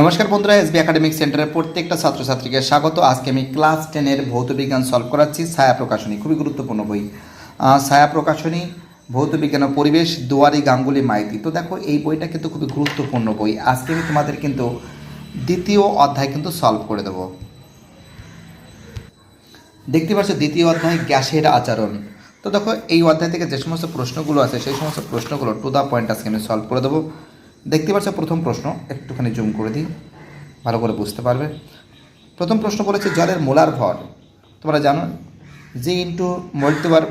নমস্কার বন্ধুরা, SB academic সেন্টারের প্রত্যেকটা ছাত্রছাত্রীকে স্বাগত। আজকে আমি ক্লাস টেনের ভৌত বিজ্ঞান সলভ করাচ্ছি ছায়া প্রকাশনী, খুবই গুরুত্বপূর্ণ বই। ছায়া প্রকাশনী, ভৌত বিজ্ঞান ও পরিবেশ, দুয়ারি গাঙ্গুলি মাইতি। তো দেখো, এই বইটা কিন্তু খুবই গুরুত্বপূর্ণ বই। আজকে আমি তোমাদের কিন্তু দ্বিতীয় অধ্যায় কিন্তু সলভ করে দেবো। দেখতে পাচ্ছ, দ্বিতীয় অধ্যায়, গ্যাসের আচরণ। তো দেখো, এই অধ্যায় থেকে যে সমস্ত প্রশ্নগুলো আছে, সেই সমস্ত প্রশ্নগুলো টু দ্য পয়েন্ট আজকে আমি সলভ করে দেবো। দেখতে পাচ্ছ প্রথম প্রশ্ন, একটুখানি জুম করে দিই, ভালো করে বুঝতে পারবে। প্রথম প্রশ্ন বলেছে, জলের মোলার ভর, তোমরা জানো জি ইন্টু মল্টিবার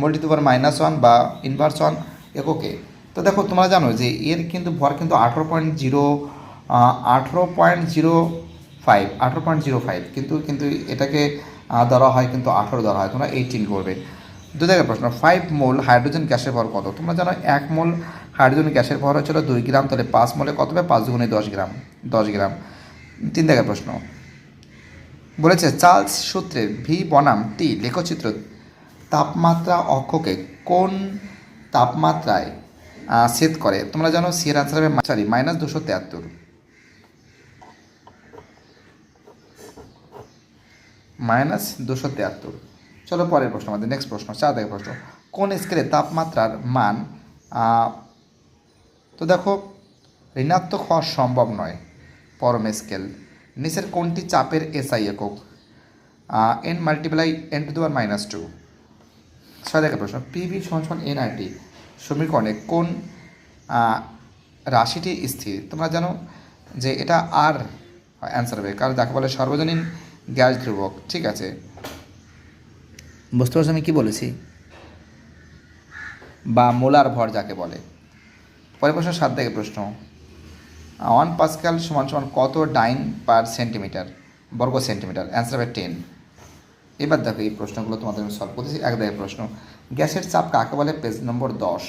মল্টিবার মাইনাস ওয়ান বা ইনভার্স ওয়ান এককে। তো দেখো, তোমরা জানো যে এর কিন্তু ভর কিন্তু আঠেরো পয়েন্ট জিরো আঠেরো পয়েন্ট জিরো ফাইভ আঠেরো পয়েন্ট জিরো ফাইভ কিন্তু কিন্তু এটাকে ধরা হয় কিন্তু আঠেরো, ধরা হয়, তোমরা এইটিন করবে। দু জায়গায় প্রশ্ন ফাইভ মোল হাইড্রোজেন গ্যাসের ভর কত? তোমরা জানো, এক মোল হাইড্রোজেন গ্যাসের ভর হচ্ছিল দুই গ্রাম, তাহলে পাঁচ মলে কত হবে? পাঁচ দুগুণে দশ গ্রাম দশ গ্রাম। তিন জায়গায় প্রশ্ন। বলেছে, চার্লস সূত্রে ভি বনাম টি লেখচিত্র তাপমাত্রা অক্ষকে কোন তাপমাত্রায় ছেদ করে? তোমরা জানো সি এর আনসার হবে সরি মাইনাস দুশো তেহাত্তর মাইনাস দুশো তেহাত্তর চলো পরের প্রশ্ন, আমাদের নেক্সট প্রশ্ন, চার দেখে প্রশ্ন। কোন স্কেলে তাপমাত্রার মান তো দেখো, ঋণাত্মক হওয়া সম্ভব নয়, পরম স্কেল নিচের কোনটি চাপের এসআই একক এন মাল্টিপ্লাই এন টু দেওয়ার মাইনাস টু ছয় দেখে প্রশ্ন পিভি সমান এন আর টি সমীকরণে কোন রাশিটি স্থির? তোমরা জানো যে এটা আর অ্যান্সার হবে, কারণ যাকে বলে সর্বজনীন গ্যাস ধ্রুবক, ঠিক আছে? বুঝতে পারছ আমি কী বলেছি? বা মোলার ভর যাকে বলে। পরের প্রশ্ন সাত থেকে প্রশ্ন। ওয়ান পাসকাল সমান সমান কত ডাইন পার সেন্টিমিটার? বর্গ সেন্টিমিটার অ্যান্সার হবে টেন এবার দেখো এই প্রশ্নগুলো তোমাদের আমি সলভ করতেছি, এক দেখে প্রশ্ন। গ্যাসের চাপ কাকে বলে? পেজ নম্বর দশ।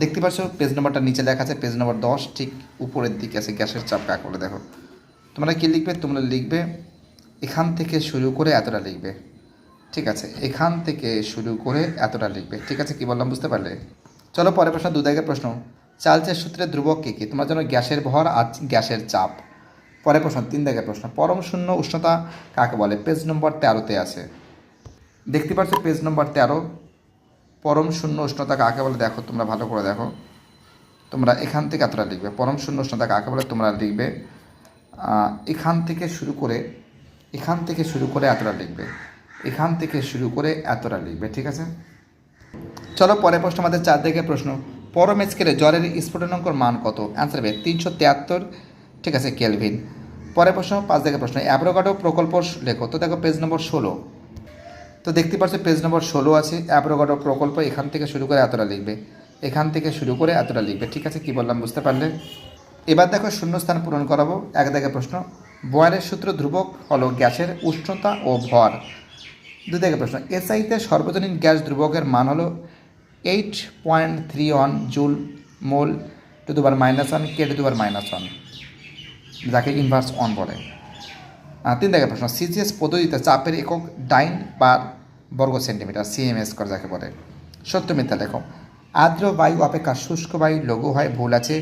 দেখতে পাচ্ছ পেজ নম্বরটা নিচে লেখা আছে পেজ নম্বর দশ, ঠিক উপরের দিকে আছে গ্যাসের চাপ কাকে বলে, দেখো। তোমরা কী লিখবে? তোমরা লিখবে, এখান থেকে শুরু করে এতটা লিখবে। ঠিক আছে, এখান থেকে শুরু করে এতটা লিখবে। ঠিক আছে, কি বললাম, বুঝতে পারলে? চলো পরের প্রশ্ন, দু দাগের প্রশ্ন। চার্লসের সূত্রে ধ্রুবক কী কী? তোমরা জানো গ্যাসের ভর আর গ্যাসের চাপ। পরের প্রশ্ন, তিন দাগের প্রশ্ন। পরম শূন্য উষ্ণতা কাকে বলে? পেজ নম্বর তেরোতে আছে। দেখতে পাচ্ছ পেজ নম্বর তেরো? পরম শূন্য উষ্ণতা কাকে বলে? দেখো, তোমরা ভালো করে দেখো। তোমরা এখান থেকে এতটা লিখবে। পরম শূন্য উষ্ণতা কাকে বলে? তোমরা লিখবে এখান থেকে শুরু করে, এখান থেকে শুরু করে এতটা লিখবে। এখান থেকে শুরু করে এতটা লিখবে, ঠিক আছে? চলো পরের প্রশ্ন, আমাদের চার দিকে প্রশ্ন। পরম স্কেলে জ্বরের স্ফুটনাঙ্কর মান কত? অ্যান্সার হবে, তিনশো তিয়াত্তর। ঠিক আছে, কেলভিন। পরের প্রশ্ন পাঁচ দিকে প্রশ্ন অ্যাভ্রোগাডো প্রকল্প লেখো। তো দেখো পেজ নম্বর ষোলো। তো দেখতে পাচ্ছ পেজ নম্বর ষোলো আছে অ্যাভ্রোগাডো প্রকল্প এখান থেকে শুরু করে এতটা লিখবে। এখান থেকে শুরু করে এতটা লিখবে। ঠিক আছে, কি বললাম, বুঝতে পারলে? এবার দেখো, শূন্যস্থান পূরণ করাবো। এক দেখে প্রশ্ন, বয়ারের সূত্র ধ্রুবক হলো গ্যাসের উষ্ণতা ও ভর। দুই দেখে প্রশ্ন এসআইতে সর্বজনীন গ্যাস ধ্রুবকের মান হলো eight point three one joule mole to দুবার মাইনাস ওয়ান কে টু দুবার মাইনাস ওয়ান যাকে ইনভার্স ওয়ান বলে। তিন দেখে প্রশ্ন সিজিএস পদ্ধতিতে চাপের একক ডাইন বার বর্গ সেন্টিমিটার সিএমএস করে যাকে বলে। সত্য মিথ্যা লেখো। আর্দ্র বায়ু অপেক্ষা শুষ্ক বায়ু লঘু হয়, ভুল আছে।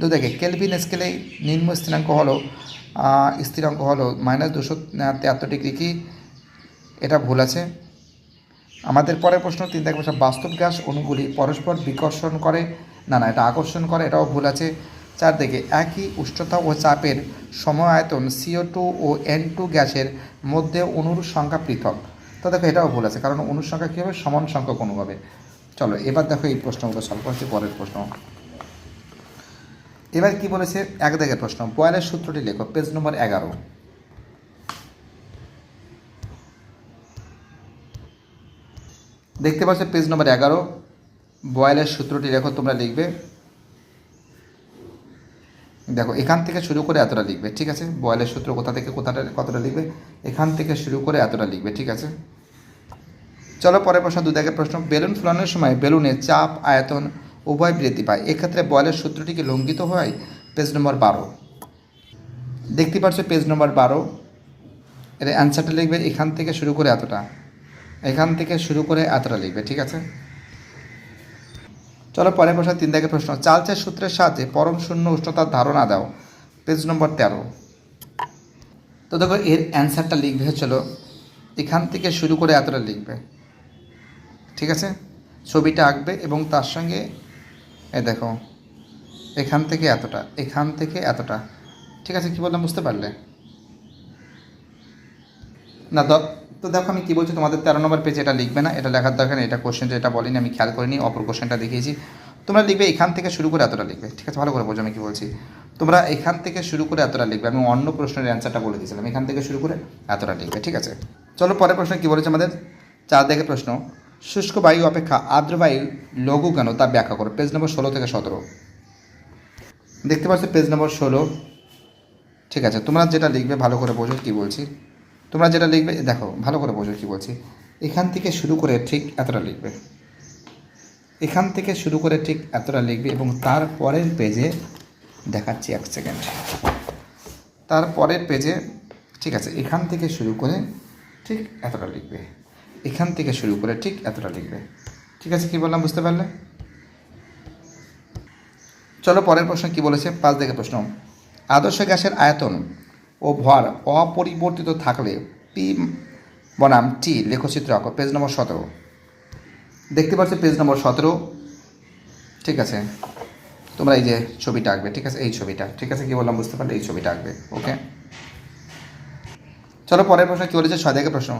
দু দেখে কেলভিন স্কেলে নিম্ন স্থিরাঙ্ক হলো স্থিরাঙ্ক হলো মাইনাস দুশো তেহাত্তর ডিগ্রি কি? এটা ভুল আছে। আমাদের পরের প্রশ্ন, তিন প্রশ্ন বাস্তব গ্যাস অণুগুলি পরস্পর বিকর্ষণ করে। না না, এটা আকর্ষণ করে, এটাও ভুল আছে। চার দিকে একই উষ্ণতা ও চাপের সময়ায়তন সিও টু ও এন টু গ্যাসের মধ্যে অণুর সংখ্যা পৃথক। তো দেখো, এটাও ভুল আছে, কারণ অণুর সংখ্যা কী হবে? সমান সংখ্যক অণু হবে। চলো, এবার দেখো এই প্রশ্নগুলো সলভ করছি, পরের প্রশ্ন। এবার কি বলেছে? এক দেখের প্রশ্ন বয়ালের সূত্রটি লেখো, পেজ নম্বর এগারো। দেখতে পাচ্ছ পেজ নম্বর এগারো। বয়েলের সূত্রটি লেখো তোমরা লিখবে। দেখো, এখান থেকে শুরু করে এতটা লিখবে, ঠিক আছে? বয়েলের সূত্র কোথা থেকে কোথাটা, কতটা লিখবে? এখান থেকে শুরু করে এতটা লিখবে, ঠিক আছে? চলো, পরের প্রশ্ন দু দেখে প্রশ্ন। বেলুন ফুলানোর সময় বেলুনের চাপ, আয়তন উভয় বৃদ্ধি পায়। এক্ষেত্রে বয়েলের সূত্রটি কি লঙ্ঘিত হয়? পেজ নম্বর বারো। দেখতে পাচ্ছ পেজ নম্বর বারো। এর অ্যান্সারটা লিখবে, এখান থেকে শুরু করে এতটা। এখান থেকে শুরু করে এতটা লিখবে, ঠিক আছে? চলো পরের প্রশ্ন তিন থেকে প্রশ্ন। চার্লসের সূত্রের সাহায্যে পরম শূন্য উষ্ণতার ধারণা দাও। পেজ নম্বর তেরো। তো দেখো, এর অ্যান্সারটা লিখবে হচ্ছিল এখান থেকে শুরু করে এতটা লিখবে। ঠিক আছে? ছবিটা আঁকবে এবং তার সঙ্গে, এ দেখো, এখান থেকে এতটা, এখান থেকে এতটা। ঠিক আছে, কি বললাম, বুঝতে পারলে? না, দ- তো দেখো আমি কী বলছি, তোমাদের তেরো নম্বর পেজে এটা লিখবে না, এটা লেখার দরকার এটা কোশ্চেনটা এটা বলিনি, আমি খেয়াল করিনি, অপর কোশ্চেনটা দেখিয়েছি। তোমরা লিখবে এখান থেকে শুরু করে এতটা লিখবে, ঠিক আছে? ভালো করে বোঝো আমি কী বলছি। তোমরা এখান থেকে শুরু করে এতটা লিখবে, আমি অন্য প্রশ্নের অ্যান্সারটা বলে দিয়েছিলাম, এখান থেকে শুরু করে এতটা লিখবে, ঠিক আছে? চলো পরের প্রশ্ন কী বলেছে আমাদের? চার দিকে প্রশ্ন, শুষ্ক বায়ু অপেক্ষা আর্দ্র বায়ু লঘু কেন, তা ব্যাখ্যা করো পেজ নম্বর ষোলো থেকে সতেরো। দেখতে পাচ্ছ পেজ নম্বর ষোলো, ঠিক আছে? তোমরা যেটা লিখবে, ভালো করে বোঝো কী বলছি। তোমরা যেটা লিখবে দেখো, ভালো করে বোঝো কী বলছি। এখান থেকে শুরু করে ঠিক এতটা লিখবে। এখান থেকে শুরু করে ঠিক এতটা লিখবে এবং তার পরের পেজে দেখাচ্ছি এক সেকেন্ড। তার পরের পেজে, ঠিক আছে, এখান থেকে শুরু করে ঠিক এতটা লিখবে। এখান থেকে শুরু করে ঠিক এতটা লিখবে। ঠিক আছে, কী বললাম, বুঝতে পারলে? চলো, পরের প্রশ্ন কি বলেছে? পাঁচ দিকে প্রশ্ন। আদর্শ গ্যাসের আয়তন ও ভর অপরিবর্তিত থাকলে পি বনাম টি লেখচিত্র আঁকো, পেজ নম্বর সতেরো। দেখতে পাচ্ছ পেজ নম্বর সতেরো? ঠিক আছে। তোমরা এই যে ছবিটা আঁকবে, ঠিক আছে? এই ছবিটা, ঠিক আছে? কি বললাম, বুঝতে পারলে? এই ছবিটা আঁকবে, ওকে? চলো, পরের প্রশ্ন কী বলেছে? ছয় প্রশ্ন।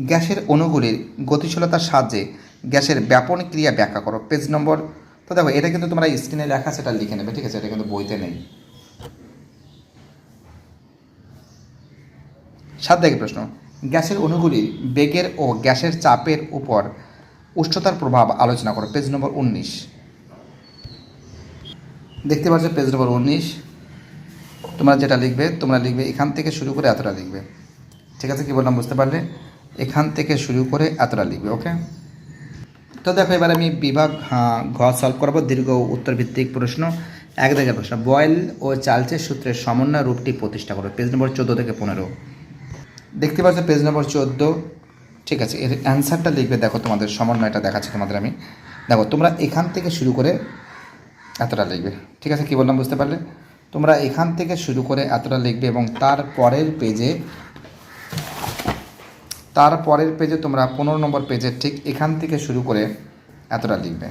গ্যাসের অণুগুলির গতিশীলতার সাহায্যে গ্যাসের ব্যাপন ক্রিয়া ব্যাখ্যা করো। পেজ নম্বর, তো দেখো, এটা কিন্তু তোমরা স্ক্রিনে লেখা, সেটা লিখে নেবে, ঠিক আছে? এটা কিন্তু বইতে নেই। সাত দিকে প্রশ্ন গ্যাসের অণুগুলির বেগের ও গ্যাসের চাপের উপর উষ্ণতার প্রভাব আলোচনা করো পেজ নম্বর উনিশ। দেখতে পাচ্ছ পেজ নম্বর উনিশ। তোমরা যেটা লিখবে তোমরা লিখবে এখান থেকে শুরু করে এতটা লিখবে। ঠিক আছে কি বললাম বুঝতে পারলে? এখান থেকে শুরু করে এতটা লিখবে ওকে তো দেখো এবার আমি বিভাগ হ্যাঁ, ঘ সলভ করব দীর্ঘ উত্তরভিত্তিক প্রশ্ন। এক দেখে প্রশ্ন বয়েল ও চালচের সূত্রের সমন্বয় রূপটি প্রতিষ্ঠা করো পেজ নম্বর চোদ্দ থেকে পনেরো। দেখতে পাচ্ছ পেজ নম্বর চোদ্দ। ঠিক আছে, এর অ্যান্সারটা লিখবে, দেখো তোমাদের সমন্বয়টা দেখাচ্ছি তোমাদের আমি। দেখো, তোমরা এখান থেকে শুরু করে এতটা লিখবে। ঠিক আছে, কি বললাম বুঝতে পারলে? তোমরা এখান থেকে শুরু করে এতটা লিখবে এবং তার পরের পেজে তার পরের পেজে তোমরা পনেরো নম্বর পেজে ঠিক এখান থেকে শুরু করে এতটা লিখবে।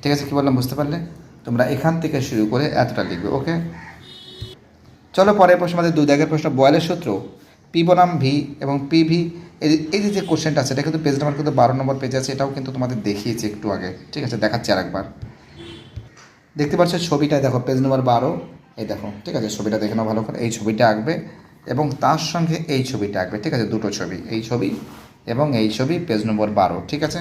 ঠিক আছে, কি বললাম বুঝতে পারলে? তোমরা এখান থেকে শুরু করে এতটা লিখবে ওকে চলো পরের প্রশ্ন আমাদের দুই দাগের প্রশ্ন, বয়েলের সূত্র। পি বনাম ভি এবং পি ভি, এই যে যে কোশ্চেনটা আছে, এটা কিন্তু পেজ নাম্বার কিন্তু বারো নম্বর পেজ আছে, এটাও কিন্তু তোমাদের দেখিয়েছি একটু আগে। ঠিক আছে, দেখাচ্ছি আর একবার দেখতে পাচ্ছ ছবিটা দেখো পেজ নম্বর বারো। এই দেখো, ঠিক আছে, ছবিটা দেখে নাও ভালো করে। এই ছবিটা আঁকবে এবং তার সঙ্গে এই ছবিটা আঁকবে, ঠিক আছে, দুটো ছবি। এই ছবি এবং এই ছবি পেজ নম্বর বারো, ঠিক আছে?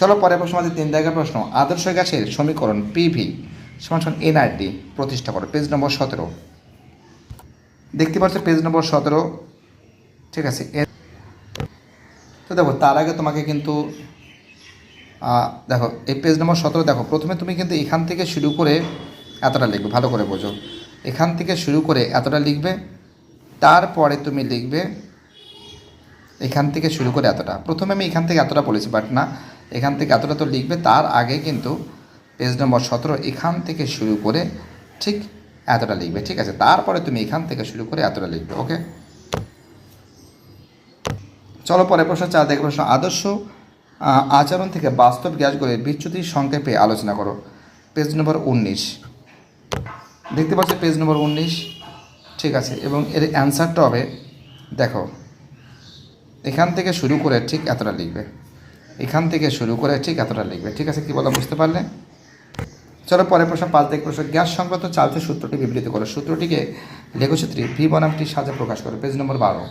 চলো, পরের প্রশ্ন আমাদের তিন জায়গার প্রশ্ন। আদর্শ গ্যাসের সমীকরণ পিভি সমান সমান এনআরটি প্রতিষ্ঠা করো পেজ নম্বর সতেরো। দেখতে পাচ্ছ পেজ নম্বর সতেরো। ঠিক আছে, এর তো দেখো, তার আগে তোমাকে কিন্তু দেখো, এই পেজ নম্বর সতেরো দেখো, প্রথমে তুমি কিন্তু এখান থেকে শুরু করে এতটা লিখবে, ভালো করে বোঝো। এখান থেকে শুরু করে এতটা লিখবে, তারপরে তুমি লিখবে এখান থেকে শুরু করে এতটা। প্রথমে আমি এখান থেকে এতটা বলেছি বাট না, এখান থেকে এতটা তো লিখবে, তার আগে কিন্তু পেজ নম্বর সতেরো এখান থেকে শুরু করে ঠিক এতটা লিখবে, ঠিক আছে? তারপরে তুমি এখান থেকে শুরু করে এতটা লিখবে, ওকে? চলো পরে প্রশ্ন চার দেখে প্রশ্ন। আদর্শ আচরণ থেকে বাস্তব গ্যাসগুলির বিচ্যুতির সংক্ষেপে আলোচনা করো। পেজ নম্বর উনিশ। দেখতে পাচ্ছ পেজ নম্বর উনিশ? ঠিক আছে, এবং এর অ্যান্সারটা হবে, দেখো, এখান থেকে শুরু করে ঠিক এতটা লিখবে। এখান থেকে শুরু করে ঠিক এতটা লিখবে, ঠিক আছে? কি বলা, বুঝতে পারলে? চলো পরের প্রশ্ন পাঁচ দেখ প্রশ্ন। গ্যাস সংক্রান্ত চালতে সূত্রটি বিবৃত করো। সূত্রটিকে লেখচিত্রে ভি বনামটি সাজা প্রকাশ করো। পেজ নম্বর বারো।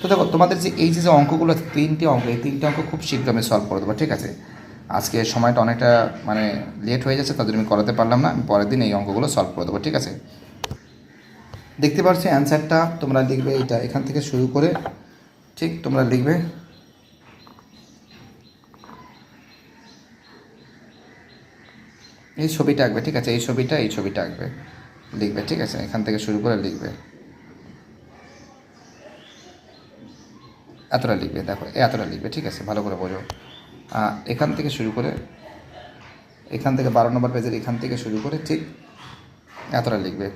তো দেখো, তোমাদের যে এই যে অঙ্কগুলো তিনটে অঙ্ক, এই তিনটি অঙ্ক খুব শীঘ্র আমি সলভ করে দেবো, ঠিক আছে? আজকে সময়টা অনেকটা মানে লেট হয়ে যাচ্ছে, তাদের আমি করাতে পারলাম না। আমি পরের দিন এই অঙ্কগুলো সলভ করে দেবো, ঠিক আছে? দেখতে পাচ্ছি অ্যান্সারটা তোমরা লিখবে এটা এখান থেকে শুরু করে, ঠিক, তোমরা লিখবে এই ছবিটা আঁকবে, ঠিক আছে? এই ছবিটা এই ছবিটা আঁকবে। লিখবে, ঠিক আছে? এখান থেকে শুরু করে লিখবে। এতটা লিখবে, দেখো এতটা লিখবে, ঠিক আছে? ভালো করে বোঝো। এখান থেকে শুরু করে, এখান থেকে বারো নম্বর পেজের এখান থেকে শুরু করে ঠিক এতটা লিখবে।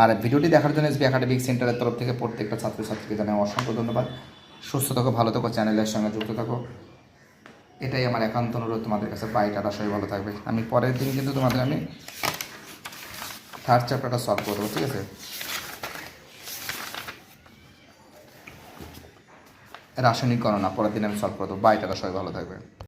আর ভিডিওটি দেখার জন্য এসবি একাডেমিক সেন্টারের তরফ থেকে প্রত্যেকটা ছাত্রছাত্রীকে জানাই অসংখ্য ধন্যবাদ। সুস্থ থাকো, ভালো থাকো, চ্যানেলের সঙ্গে যুক্ত থাকো। এটাই আমার একান্ত অনুরোধ তোমাদের কাছে। বাইটাটা সবাই ভালো থাকবে। আমি পরের দিন কিন্তু তোমাদের আমি থার্ড চ্যাপ্টারটা সলভ করে দেবো, ঠিক আছে? রাসায়নিক গণনা, পরের দিন আমি সলভ করে দেবো। বাইটাটা সবাই ভালো থাকবে।